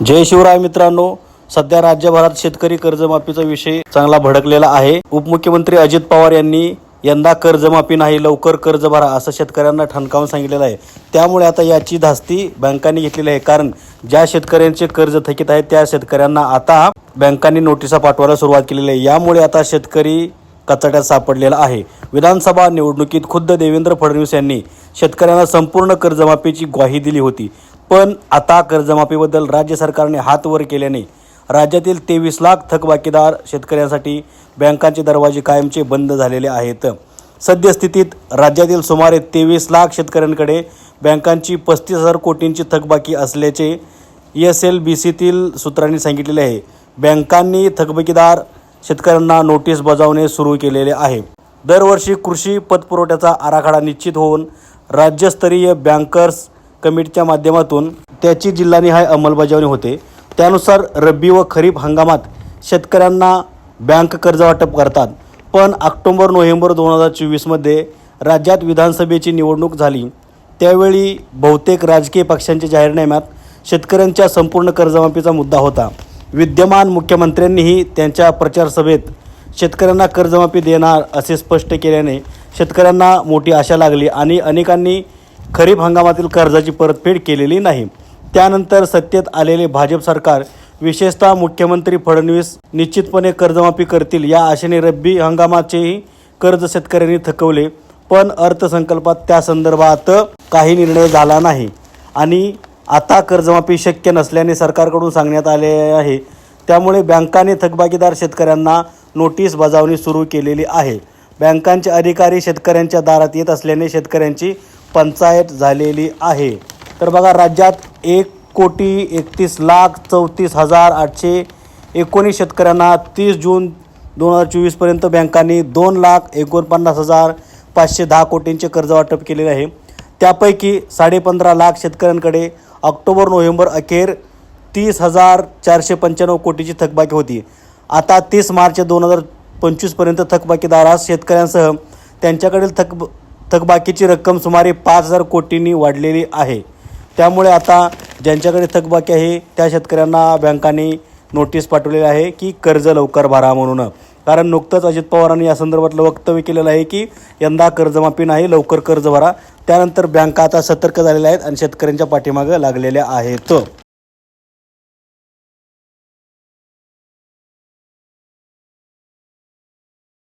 जय शिवराय मित्रांनो सध्या राज्यभरात शेतकरी कर्जमाफीचा विषय चांगला भडकलेला आहे. उपमुख्यमंत्री अजित पवार यांनी यंदा कर्जमाफी नाही लवकर कर्ज भरा असं शेतकऱ्यांना ठणकावून सांगितलेलं आहे. त्यामुळे आता याची धास्ती बँकांनी घेतलेली आहे. कारण ज्या शेतकऱ्यांचे कर्ज थकीत आहे त्या शेतकऱ्यांना आता बँकांनी नोटिसा पाठवायला सुरुवात केलेली आहे. यामुळे आता शेतकरी कचाट्यात सापडलेला आहे. विधानसभा निवडणुकीत खुद्द देवेंद्र फडणवीस यांनी शेतकऱ्यांना संपूर्ण कर्जमाफीची ग्वाही दिली होती. पण आता कर्जमाफीबद्दल राज्य सरकारने हात वर केल्याने राज्यातील तेवीस लाख थकबाकीदार शेतकऱ्यांसाठी बँकांचे दरवाजे कायमचे बंद झालेले आहेत. सद्यस्थितीत राज्यातील सुमारे तेवीस लाख शेतकऱ्यांकडे बँकांची पस्तीस हजार कोटींची थकबाकी असल्याचे एस एल बी सीतील सूत्रांनी सांगितलेले आहे. बँकांनी थकबाकीदार शेतकऱ्यांना नोटीस बजावणे सुरू केलेले आहे. दरवर्षी कृषी पतपुरवठ्याचा आराखडा निश्चित होऊन राज्यस्तरीय बँकर्स कमिटीच्या माध्यमातून त्याची जिल्हानिहाय अंमलबजावणी होते. त्यानुसार रब्बी व खरीप हंगामात शेतकऱ्यांना बँक कर्ज वाटप करतात. पण ऑक्टोंबर नोव्हेंबर दोन हजार चोवीसमध्ये राज्यात विधानसभेची निवडणूक झाली. त्यावेळी बहुतेक राजकीय पक्षांच्या जाहीरनाम्यात शेतकऱ्यांच्या संपूर्ण कर्जमाफीचा मुद्दा होता. विद्यमान मुख्यमंत्र्यांनीही त्यांच्या प्रचारसभेत शेतकऱ्यांना कर्जमाफी देणार असे स्पष्ट केल्याने शेतकऱ्यांना मोठी आशा लागली आणि अनेकांनी खरीप हंगामातील कर्जाची परतफेड केलेली नाही. त्यानंतर सत्तेत आलेले भाजप सरकार विशेषतः मुख्यमंत्री फडणवीस निश्चितपणे कर्जमाफी करतील या आशेने रब्बी हंगामाचेही कर्ज शेतकऱ्यांनी थकवले पण अर्थसंकल्पात त्या संदर्भात काही निर्णय झाला नाही. आणि आता कर्जमाफी शक्य नसल्याने सरकारकडून सांगण्यात आले आहे. त्यामुळे बँकाने थकबाकीदार शेतकऱ्यांना नोटीस बजावणी सुरू केलेली आहे. बँकांचे अधिकारी शेतकऱ्यांच्या दारात येत असल्याने शेतकऱ्यांची पंचायत झालेली आहे. तर बघा राज्यात एक कोटी एकतीस लाख चौतीस हजार आठशे एकोणीस शेतकऱ्यांना तीस जून दोन हजार चोवीसपर्यंत बँकांनी दोन लाख एकोणपन्नास हजार पाचशे दहा कोटींचे कर्ज वाटप केलेले आहे. त्यापैकी साडेपंधरा लाख शेतकऱ्यांकडे ऑक्टोबर नोव्हेंबर अखेर तीस हजार चारशे पंच्याण्णव कोटीची थकबाकी होती. आता तीस मार्च दोन हजार पंचवीसपर्यंत थकबाकीदारास शेतकऱ्यांसह त्यांच्याकडील थक थकबाकीची रक्कम सुमारे पाच हजार कोटींनी वाढलेली आहे. त्यामुळे आता ज्यांच्याकडे थकबाकी आहे त्या शेतकऱ्यांना बँकांनी नोटीस पाठवलेली आहे की कर्ज लवकर भरा म्हणून. कारण नुकतंच अजित पवारांनी या संदर्भातलं वक्तव्य केलेलं आहे की यंदा कर्जमाफी नाही लवकर कर्ज भरा. त्यानंतर बँका आता सतर्क झालेल्या आहेत आणि शेतकऱ्यांच्या पाठीमागं लागलेल्या आहेत.